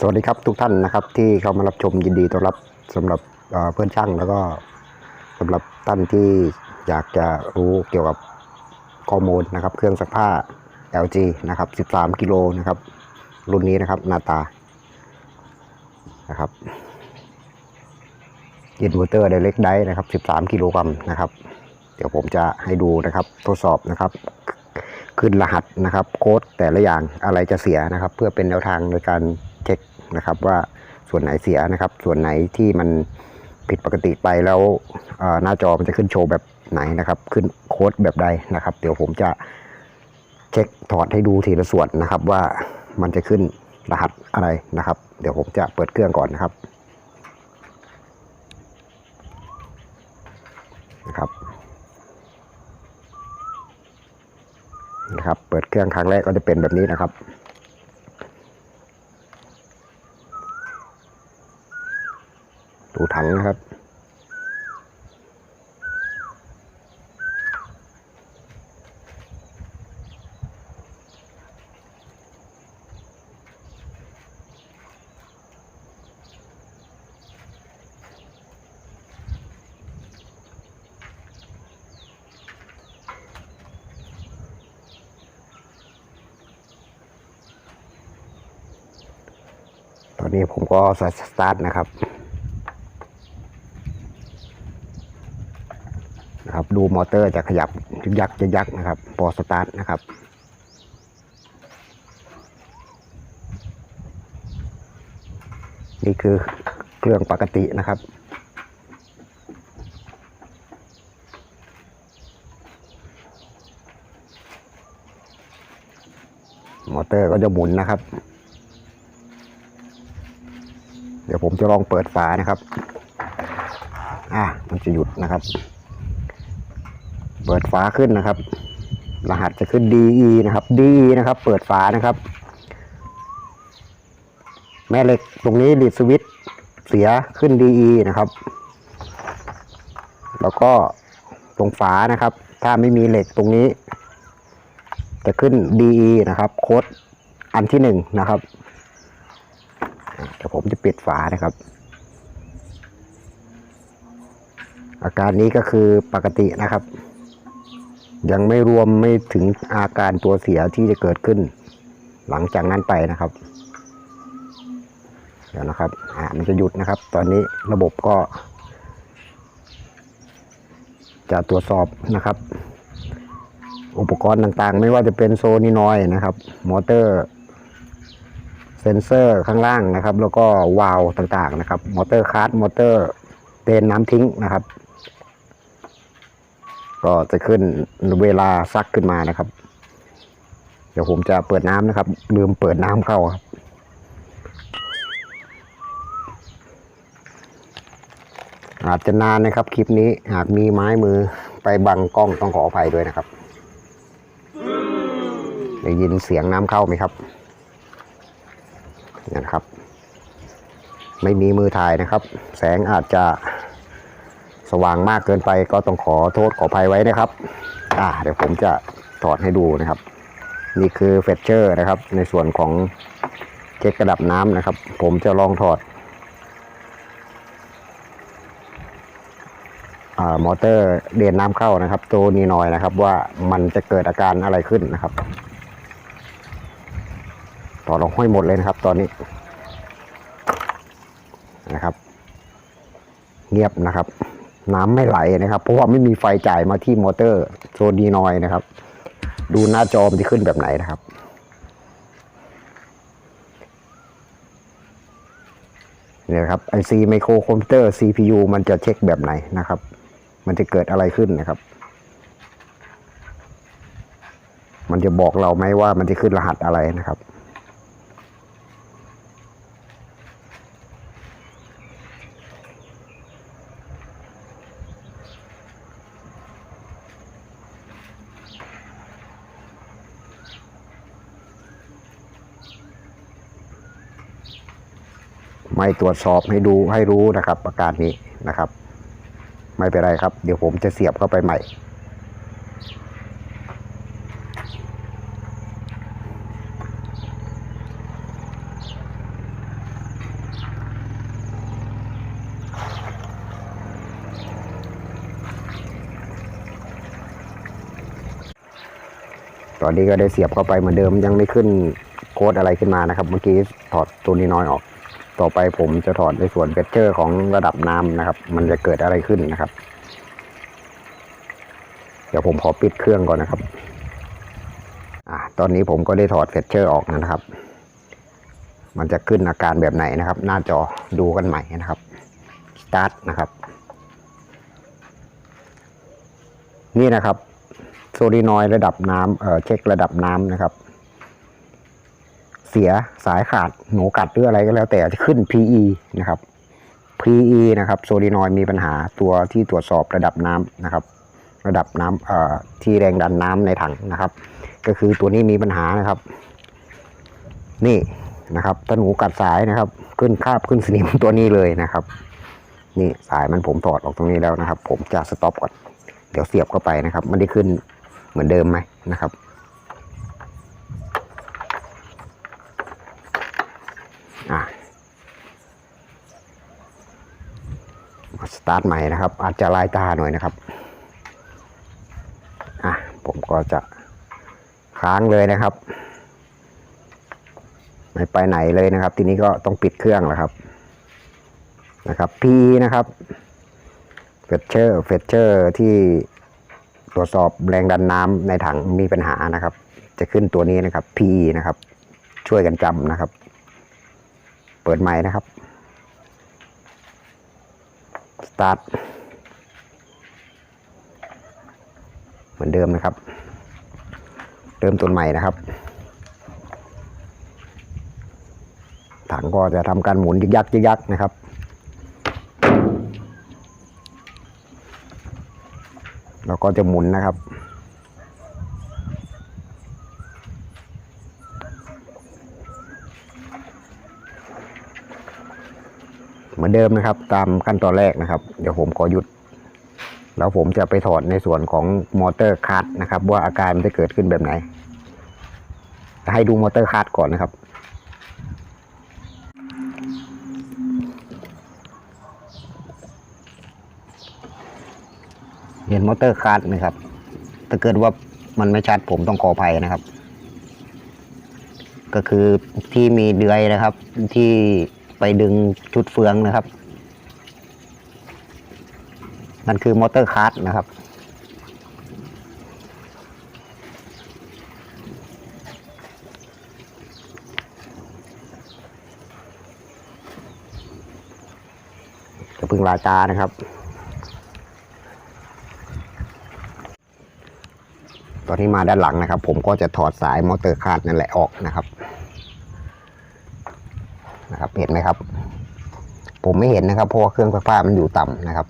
สวัสดีครับทุกท่านนะครับ ที่เข้ามารับชมยินดีต้อนรับสำหรับเเพื่อนช่างแล้วก็สำหรับท่านที่อยากจะรู้เกี่ยวกับข้อมูลนะครับ เครื่องซักผ้า LG นะครับ 13 กิโลนะครับ รุ่นนี้นะครับหน้าตานะครับอินเวอร์เตอร์ไดเรกไดนะครับ 13 กิโลกรัมนะครับ เดี๋ยวผมจะให้ดูนะครับทดสอบนะครับขึ้นรหัสนะครับ โค้ดแต่ละอย่างอะไรจะเสียนะครับ เพื่อเป็นแนวทางในการ นะครับว่าส่วนไหนเสียนะครับ ส่วนไหนที่มันผิดปกติไปแล้วหน้าจอมันจะขึ้นโชว์แบบไหนนะครับ ขึ้นโค้ดแบบใดนะครับ เดี๋ยวผมจะเช็คถอดให้ดูทีละส่วนนะครับว่ามันจะขึ้นรหัสอะไรนะครับ เดี๋ยวผมจะเปิดเครื่องก่อนนะครับนะครับนะครับ เปิดเครื่องครั้งแรกก็จะเป็นแบบนี้นะครับ ดูถังนะครับ ตอนนี้ผมก็สตาร์ทนะครับนะครับ ดูมอเตอร์จะขยับยึกยักจะยักนะครับพอสตาร์ทนะครับนี่คือเครื่องปกตินะครับ มอเตอร์ก็จะหมุนนะครับ เดี๋ยวผมจะลองเปิดฝานะครับ อ่ามันจะหยุดนะครับ เปิดฝาขึ้นนะครับ รหัสจะขึ้น DE นะครับ DE นะครับ เปิดฝานะครับ แม่เหล็กตรงนี้ลีดสวิตเสียขึ้น DE นะครับ แล้วก็ตรงฝานะครับ ถ้าไม่มีเหล็กตรงนี้ จะขึ้น DE นะครับ โค้ดอันที่หนึ่งนะครับเดี๋ยวผมจะปิดฝานะครับ อาการนี้ก็คือปกตินะครับ ยังไม่รวมไม่ถึงอาการตัวเสียที่จะเกิดขึ้น หลังจากนั้นไปนะครับ เดี๋ยวนะครับอ่ามันจะหยุดนะครับ ตอนนี้ระบบก็ จะตรวจสอบนะครับ อุปกรณ์ต่างๆ ไม่ว่าจะเป็นโซนินอยด์นะครับ มอเตอร์ เซนเซอร์ข้างล่างนะครับ แล้วก็วาล์วต่างๆนะครับ มอเตอร์คาร์ดมอเตอร์เตนน้ำทิ้งนะครับ ก็จะขึ้นเวลาซักขึ้นมานะครับ เดี๋ยวผมจะเปิดน้ำนะครับ ลืมเปิดน้ำเข้าครับอาจจะนานนะครับคลิปนี้หากมีไม้มือไปบังกล้องต้องขออภัยด้วยนะครับ ได้ยินเสียงน้ำเข้าไหมครับนี่นะครับ ไม่มีมือถ่ายนะครับ แสงอาจจะ สว่างมากเกินไปก็ต้องขอโทษขออภัยไว้นะครับ อ่า เดี๋ยวผมจะถอดให้ดูนะครับ นี่คือเฟเชอร์นะครับ ในส่วนของเช็คระดับน้ำนะครับ ผมจะลองถอดอมอเตอร์เดินน้ำเข้านะครับ ตัวนี้หน่อยนะครับ ว่ามันจะเกิดอาการอะไรขึ้นนะครับ ต่อลงห้อยหมดเลยนะครับ ตอนนี้นะครับ เงียบนะครับ น้ำไม่ไหลนะครับ เพราะว่าไม่มีไฟจ่ายมาที่มอเตอร์โซดีนอยนะครับ ดูหน้าจอมันจะขึ้นแบบไหนนะครับ เนี่ยครับ IC ไมโครคอมพิวเตอร์ CPU มันจะเช็คแบบไหนนะครับ มันจะเกิดอะไรขึ้นนะครับ มันจะบอกเราไหมว่ามันจะขึ้นรหัสอะไรนะครับ ไม่ตรวจสอบให้ดูให้รู้นะครับอาการนี้นะครับ ไม่เป็นไรครับ เดี๋ยวผมจะเสียบเข้าไปใหม่ตอนนี้ก็ได้เสียบเข้าไปเหมือนเดิมยังไม่ขึ้นโค้ดอะไรขึ้นมานะครับ เมื่อกี้ถอดตัวนี้น้อยออก ต่อไปผมจะถอดในส่วนเฟเจอร์ของระดับน้ำนะครับ มันจะเกิดอะไรขึ้นนะครับ เดี๋ยวผมขอปิดเครื่องก่อนนะครับอ่าตอนนี้ผมก็ได้ถอดเฟเจอร์ออกนะครับ มันจะขึ้นอาการแบบไหนนะครับ หน้าจอดูกันใหม่นะครับสตาร์ทนะครับ นี่นะครับ โซลีนอยระดับน้ำเอ่อเช็คระดับน้ำนะครับ เสียสายขาดหนูกัดหรืออะไรก็แล้วแต่จะขึ้น PE นะครับ PE นะครับโซลีนอยมีปัญหาตัวที่ตรวจสอบระดับน้ำนะครับ ระดับน้ำที่แรงดันน้ำในถังนะครับ ก็คือตัวนี้มีปัญหานะครับ นี่นะครับถ้าหนูกัดสายนะครับ ขึ้นคาบขึ้นสนิมตัวนี้เลยนะครับ นี่สายมันผมถอดออกตรงนี้แล้วนะครับ ผมจะสต็อปก่อนเดี๋ยวเสียบเข้าไปนะครับ มันได้ขึ้นเหมือนเดิมไหมนะครับ อะมาสตาร์ทใหม่นะครับ อาจจะลายตาหน่อยนะครับ อะ ผมก็จะค้างเลยนะครับ ไม่ไปไหนเลยนะครับ ทีนี้ก็ต้องปิดเครื่องแล้วครับ นะครับ P นะครับเฟเชอร์เฟเชอร์ที่ตรวจสอบแรงดันน้ำในถังมีปัญหานะครับ จะขึ้นตัวนี้นะครับ P นะครับ ช่วยกันจำนะครับ เปิดใหม่นะครับ start เหมือนเดิมนะครับ เริ่มต้นใหม่นะครับ ถังก็จะทำการหมุนยึกยักยึกยักนะครับแล้วก็จะหมุนนะครับ มือนเดิมนะครับ ตามขั้นตอนแรกนะครับ เดี๋ยวผมขอหยุด แล้วผมจะไปถอดในส่วนของมอเตอร์คัตนะครับ ว่าอาการมันจะเกิดขึ้นแบบไหน ให้ดูมอเตอร์คัตก่อนนะครับเห็นมอเตอร์คัตไหมครับ ถ้าเกิดว่ามันไม่ชัดผมต้องขออภัยนะครับ ก็คือที่มีเดือยนะครับ ที่ ไปดึงชุดเฟืองนะครับ นั่นคือมอเตอร์คัสนะครับจะพึ่งลาตานะครับ ตอนนี้มาด้านหลังนะครับ ผมก็จะถอดสายมอเตอร์คาดนั่นแหละออกนะครับ นะครับ เห็นไหมครับ ผมไม่เห็นนะครับเพราะว่าเครื่องซักผ้ามันอยู่ต่ำนะครับ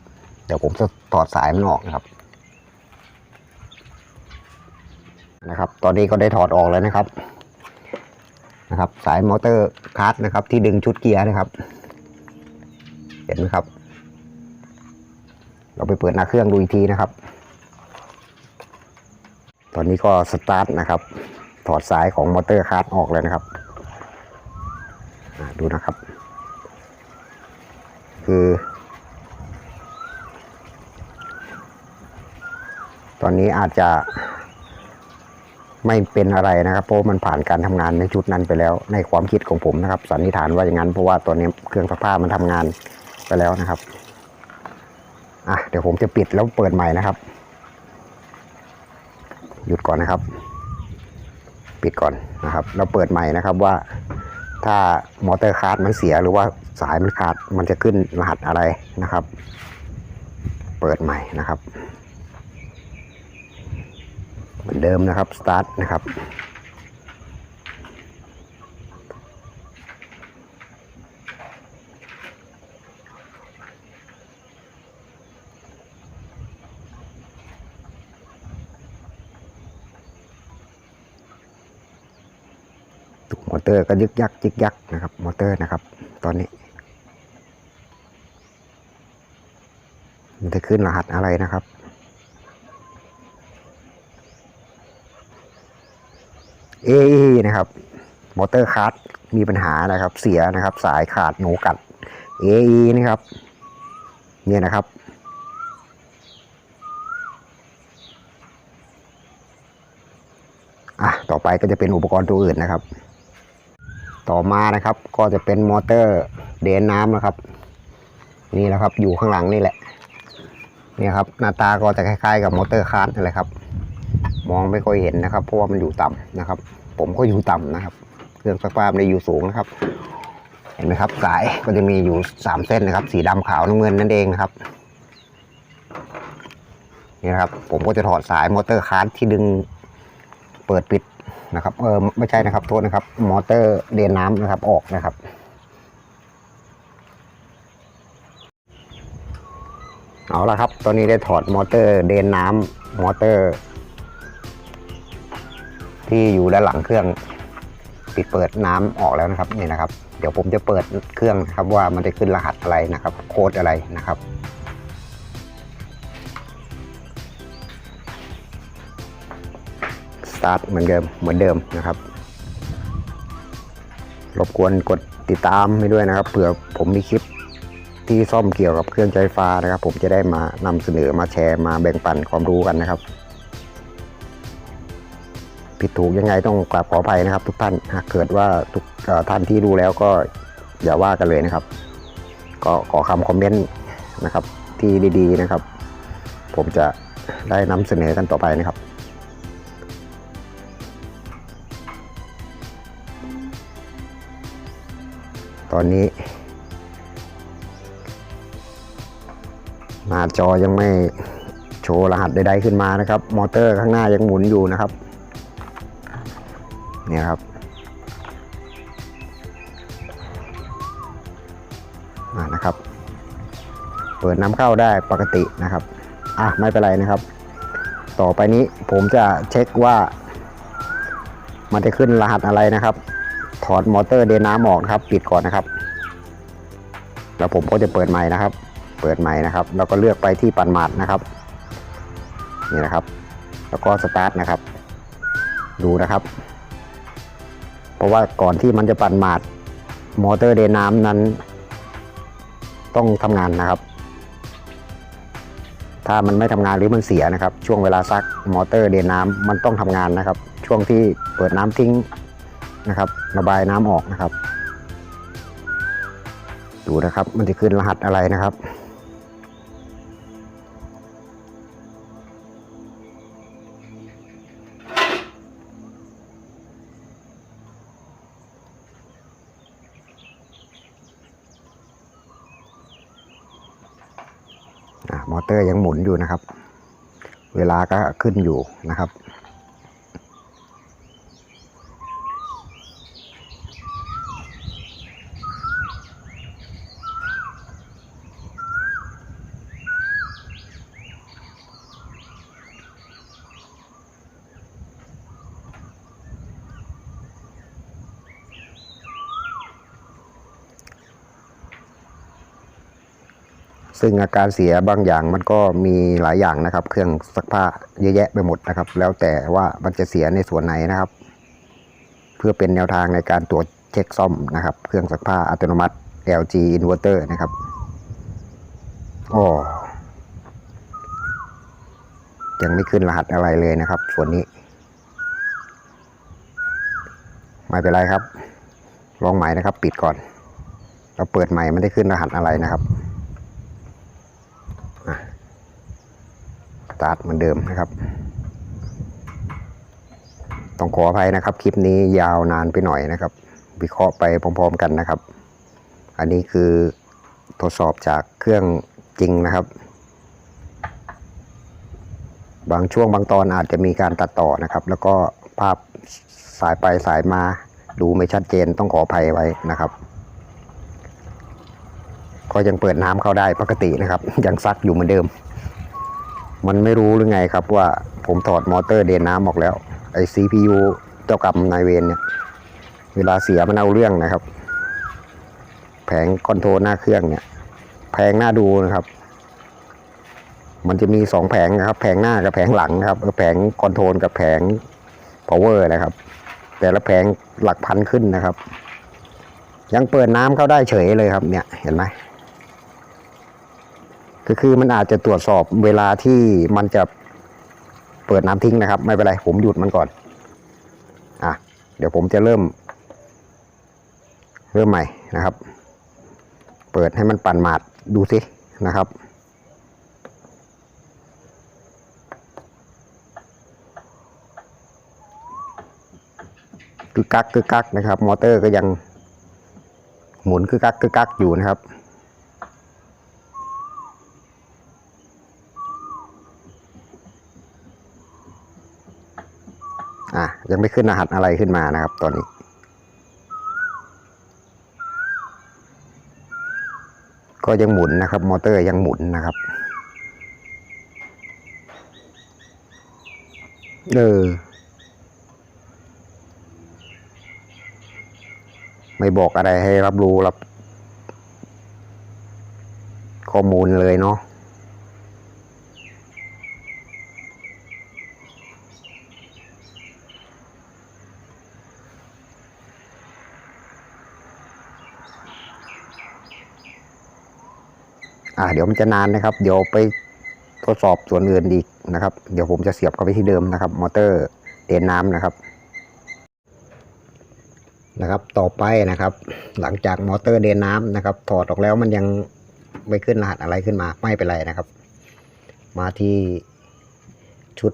เดี๋ยวผมจะถอดสายมันออกนะครับ นะครับ ตอนนี้ก็ได้ถอดออกแล้วนะครับ นะครับ สายมอเตอร์คาร์ดนะครับ ที่ดึงชุดเกียร์นะครับ เห็นไหมครับ เราไปเปิดหน้าเครื่องดูอีกทีนะครับ ตอนนี้ก็สตาร์ทนะครับ ถอดสายของมอเตอร์คาร์ดออกเลยนะครับ ดูนะครับ คือ ตอนนี้อาจจะไม่เป็นอะไรนะครับ เพราะมันผ่านการทำงานในชุดนั้นไปแล้ว ในความคิดของผมนะครับสันนิษฐานว่าอย่างนั้นเพราะว่าตอนนี้เครื่องซักผ้ามันทำงานไปแล้วนะครับอะเดี๋ยวผมจะปิดแล้วเปิดใหม่นะครับ หยุดก่อนนะครับ ปิดก่อนนะครับ แล้วเปิดใหม่นะครับว่า ถ้ามอเตอร์คาร์ดมันเสียหรือว่าสายมันขาดมันจะขึ้นรหัสอะไรนะครับ เปิดใหม่นะครับ เหมือนเดิมนะครับสตาร์ทนะครับ มอเตอร์ก็ยึกยักยึกยักนะครับ มอเตอร์นะครับ ตอนนี้ มันจะขึ้นรหัสอะไรนะครับ เอนะครับ มอเตอร์คัสมีปัญหานะครับ เสียนะครับ สายขาดหนูกัด AE นะครับ เนี่ยนะครับอะต่อไปก็จะเป็นอุปกรณ์ตัวอื่นนะครับ ต่อมานะครับ ก็จะเป็นมอเตอร์เดนน้ำนะครับ นี่แหละครับอยู่ข้างหลังนี่แหละนี่ครับหน้าตาก็จะคล้ายๆ กับมอเตอร์คาร์ดนั่นแหละครับ มองไม่ค่อยเห็นนะครับเพราะว่ามันอยู่ต่ำนะครับ ผมก็อยู่ต่ำนะครับ เครื่องซักผ้ามันอยู่สูงนะครับ เห็นไหมครับสายก็จะมีอยู่สามเส้นนะครับ สีดำขาวน้ำเงินนั่นเองนะครับนี่นะครับผมก็จะถอดสายมอเตอร์คาร์ดที่ดึงเปิดปิด นะครับเออไม่ใช่นะครับโทษนะครับ มอเตอร์เดนน้ำนะครับออกนะครับ เอาละครับ ตอนนี้ได้ถอดมอเตอร์เดินน้ำมอเตอร์ ที่อยู่ด้านหลังเครื่องปิดเปิดน้ำออกแล้วนะครับนี่นะครับ เดี๋ยวผมจะเปิดเครื่องนะครับว่ามันจะขึ้นรหัสอะไรนะครับ โค้ดอะไรนะครับ สตาร์ทเหมือนเดิมเหมือนเดิมนะครับ รบกวนกดติดตามให้ด้วยนะครับเผื่อผมมีคลิปที่ซ่อมเกี่ยวกับเครื่องใช้ไฟฟ้านะครับ ผมจะได้มานำเสนอมาแชร์มาแบ่งปันความรู้กันนะครับ ผิดถูกยังไงต้องกราบขออภัยนะครับ ทุกท่านหากเกิดว่าทุกท่านที่ดูแล้วก็อย่าว่ากันเลยนะครับ ก็ขอคำคอมเมนต์นะครับที่ดีๆนะครับ ผมจะได้นำเสนอกันต่อไปนะครับ ตอนนี้ หน้าจอยังไม่โชว์รหัสใดๆขึ้นมานะครับ มอเตอร์ข้างหน้ายังหมุนอยู่นะครับเนี่ยครับอ่านะครับ เปิดน้ำเข้าได้ปกตินะครับ อะไม่เป็นไรนะครับ ต่อไปนี้ผมจะเช็คว่า มันจะขึ้นรหัสอะไรนะครับ ถอดมอเตอร์เดนน้ำออกนะครับ ปิดก่อนนะครับ แล้วผมก็จะเปิดใหม่นะครับ เปิดใหม่นะครับ แล้วก็เลือกไปที่ปันหมาดนะครับ นี่นะครับ แล้วก็สตาร์ทนะครับ ดูนะครับ เพราะว่าก่อนที่มันจะปั่นหมาดมอเตอร์เดนน้ำนั้น ต้องทำงานนะครับถ้ามันไม่ทำงานหรือมันเสียนะครับ ช่วงเวลาซักมอเตอร์เดนน้ำมันต้องทำงานนะครับ ช่วงที่เปิดน้ำทิ้ง นะครับ ระบายน้ำออกนะครับ ดูนะครับมันจะขึ้นรหัสอะไรนะครับมอเตอร์ยังหมุนอยู่นะครับ เวลาก็ขึ้นอยู่นะครับ ซึ่งอาการเสียบางอย่างมันก็มีหลายอย่างนะครับ เครื่องซักผ้าเยอะแยะไปหมดนะครับ แล้วแต่ว่ามันจะเสียในส่วนไหนนะครับ เพื่อเป็นแนวทางในการตรวจเช็คซ่อมนะครับ เครื่องซักผ้าอัตโนมัติ LG inverter นะครับอ๋อยังไม่ขึ้นรหัสอะไรเลยนะครับ ส่วนนี้ ไม่เป็นไรครับ ลองใหม่นะครับ ปิดก่อน เราเปิดใหม่ไม่ได้ขึ้นรหัสอะไรนะครับ ตาร์ทเหมือนเดิมนะครับ ต้องขออภัยนะครับ คลิปนี้ยาวนานไปหน่อยนะครับ วิเคราะห์ไปพร้อม ๆ กันนะครับ อันนี้คือทดสอบจากเครื่องจริงนะครับ บางช่วงบางตอนอาจจะมีการตัดต่อนะครับ แล้วก็ภาพสายไปสายมาดูไม่ชัดเจนต้องขออภัยไว้นะครับ ก็ยังเปิดน้ำเข้าได้ปกตินะครับ ยังซักอยู่เหมือนเดิม มันไม่รู้หรือไงครับว่าผมถอดมอเตอร์เดนน้ำออกแล้ว ไอ CPU เจ้ากรรมนายเวรเนี่ย เวลาเสียมันเอาเรื่องนะครับ แผงคอนโทรลหน้าเครื่องเนี่ย แผงหน้าดูนะครับ มันจะมีสองแผงนะครับ แผงหน้ากับแผงหลังนะครับ แผงคอนโทรลกับแผง power นะครับ แต่ละแผงหลักพันขึ้นนะครับ ยังเปิดน้ำเข้าได้เฉยเลยครับเนี่ย เห็นไหม ก็คือมันอาจจะตรวจสอบเวลาที่มันจะเปิดน้ำทิ้งนะครับ ไม่เป็นไรผมหยุดมันก่อนอะเดี๋ยวผมจะเริ่ม เริ่มใหม่นะครับ เปิดให้มันปั่นหมาดดูสินะครับกึกกักกึกกักนะครับ มอเตอร์ก็ยังหมุนกึกกักกึกกักอยู่นะครับ อะยังไม่ขึ้นรหัสอะไรขึ้นมานะครับ ตอนนี้ ก็ยังหมุนนะครับ มอเตอร์ยังหมุนนะครับเออไม่บอกอะไรให้รับรู้รับข้อมูลเลยเนาะ อ่า เดี๋ยวมันจะนานนะครับ เดี๋ยวไปทดสอบส่วนอื่นอีกนะครับ เดี๋ยวผมจะเสียบเข้าไปที่เดิมนะครับ มอเตอร์เดินน้ำนะครับ นะครับ ต่อไปนะครับ หลังจากมอเตอร์เดินน้ำนะครับ ถอดออกแล้วมันยังไม่ขึ้นรหัสอะไรขึ้นมาไม่เป็นไรนะครับ มาที่ชุด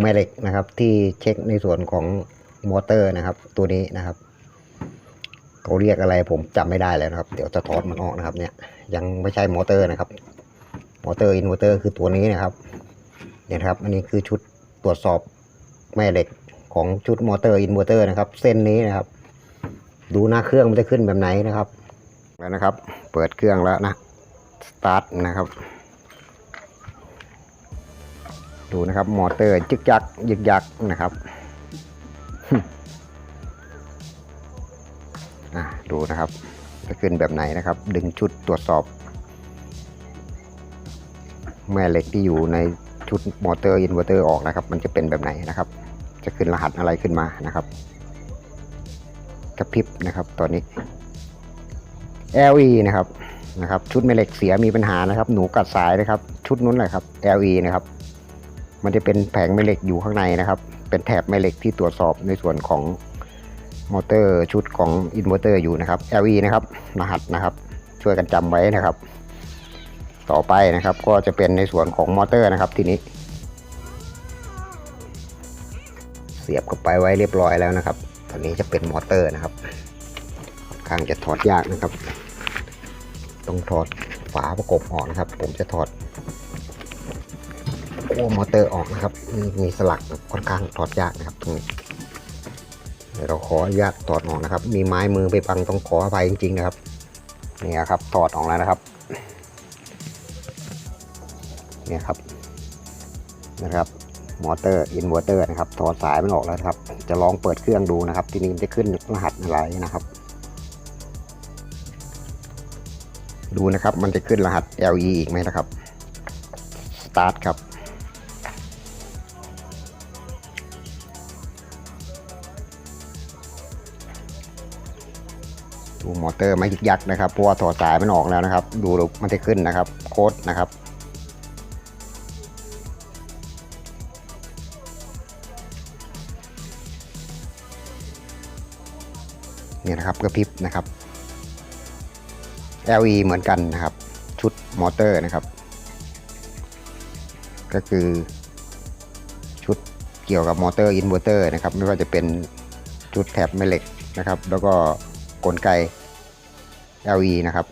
แม่เหล็กนะครับ ที่เช็คในส่วนของมอเตอร์นะครับ ตัวนี้นะครับ เขาเรียกอะไรผมจำไม่ได้แล้วนะครับ เดี๋ยวจะถอดมันออกนะครับ เนี่ย ยังไม่ใช่มอเตอร์นะครับ มอเตอร์อินเวอร์เตอร์คือตัวนี้นะครับ เนี่ยครับ อันนี้คือชุดตรวจสอบแม่เหล็กของชุดมอเตอร์อินเวอร์เตอร์นะครับ เส้นนี้นะครับ ดูหน้าเครื่องมันจะขึ้นแบบไหนนะครับ แล้วนะครับ เปิดเครื่องแล้วนะ สตาร์ทนะครับ ดูนะครับ มอเตอร์จึกยักยึกยักนะครับ อะดูนะครับจะขึ้นแบบไหนนะครับ ดึงชุดตรวจสอบ แม่เหล็กที่อยู่ในชุดมอเตอร์อินเวอร์เตอร์ออกนะครับ มันจะเป็นแบบไหนนะครับ จะขึ้นรหัสอะไรขึ้นมานะครับกระพริบนะครับตอนนี้ LE นะครับนะครับ ชุดแม่เหล็กเสียมีปัญหานะครับ หนูกัดสายนะครับ ชุดนู้นแหละครับ LE นะครับ มันจะเป็นแผงแม่เหล็กอยู่ข้างในนะครับ เป็นแถบแม่เหล็กที่ตรวจสอบในส่วนของ มอเตอร์ชุดของอินเวอร์เตอร์อยู่นะครับ LE นะครับรหัสนะครับช่วยกันจำไว้นะครับ ต่อไปนะครับก็จะเป็นในส่วนของมอเตอร์นะครับทีนี้ เสียบเข้าไปไว้เรียบร้อยแล้วนะครับ ตอนนี้จะเป็นมอเตอร์นะครับค่อนข้างจะถอดยากนะครับ ต้องถอดฝาประกบออกนะครับ ผมจะถอดขั้วมอเตอร์ออกนะครับ มีมีสลักค่อนข้างถอดยากนะครับตรงนี้ เดี๋ยวเราขออนุญาตถอดออกนะครับ มีไม้มือไปบังต้องขออภัยจริงๆนะครับนี่ครับถอดออกแล้วนะครับเนี่ยครับนะครับ มอเตอร์อินเวอร์เตอร์นะครับถอดสายมันออกแล้วครับ จะลองเปิดเครื่องดูนะครับ ทีนี้มันจะขึ้นรหัสอะไรนะครับ ดูนะครับมันจะขึ้นรหัส LE อีกไหมนะครับ Start ครับ มอเตอร์ไม่ยึกยักนะครับเพราะว่าถอดสายมันออกแล้วนะครับ ดูมันจะขึ้นนะครับ โค้ดนะครับเนี่ยนะครับกระพริบนะครับ LE เหมือนกันนะครับ ชุดมอเตอร์นะครับ ก็คือชุดเกี่ยวกับมอเตอร์อินเวอร์เตอร์นะครับ ไม่ว่าจะเป็นชุดแถบแม่เหล็กนะครับ แล้วก็กลไก LE นะครับ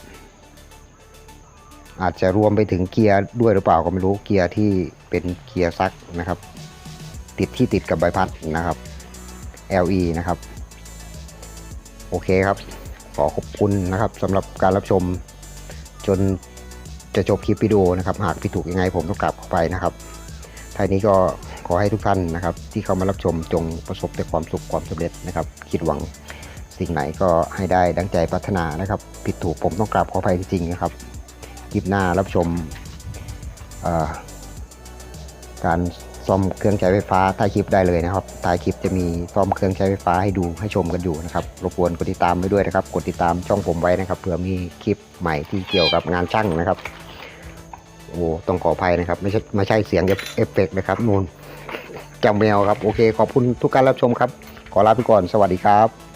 อาจจะรวมไปถึงเกียร์ด้วยหรือเปล่าก็ไม่รู้เกียร์ที่เป็นเกียร์ซักนะครับ ติดที่ติดกับใบพัดนะครับ LE นะครับ โอเคครับ ขอขอบคุณนะครับสำหรับการรับชมจนจะจบคลิปวิดีโอนะครับ หากผิดถูกยังไงผมต้องกลับเข้าไปนะครับท้ายนี้ก็ขอให้ทุกท่านนะครับ ที่เข้ามารับชมจงประสบแต่ความสุขความสำเร็จนะครับ คิดหวัง สิ่งไหนก็ให้ได้ดังใจปรารถนานะครับ ผิดถูกผมต้องกราบขออภัยจริงๆนะครับคลิปหน้ารับชมการซ่อมเครื่องใช้ไฟฟ้าใต้คลิปได้เลยนะครับใต้คลิปจะมีซ่อมเครื่องใช้ไฟฟ้าให้ดูให้ชมกันอยู่นะครับรบกวนกดติดตามไว้ด้วยนะครับ กดติดตามช่องผมไว้นะครับเผื่อมีคลิปใหม่ที่เกี่ยวกับงานช่างนะครับโอ้ต้องขออภัยนะครับ ไม่ใช่ไม่ใช่เสียงเอฟเฟกนะครับนูนแก้วแมวครับ โอเค ขอบคุณทุกการรับชมครับ ขอลาไปก่อน สวัสดีครับ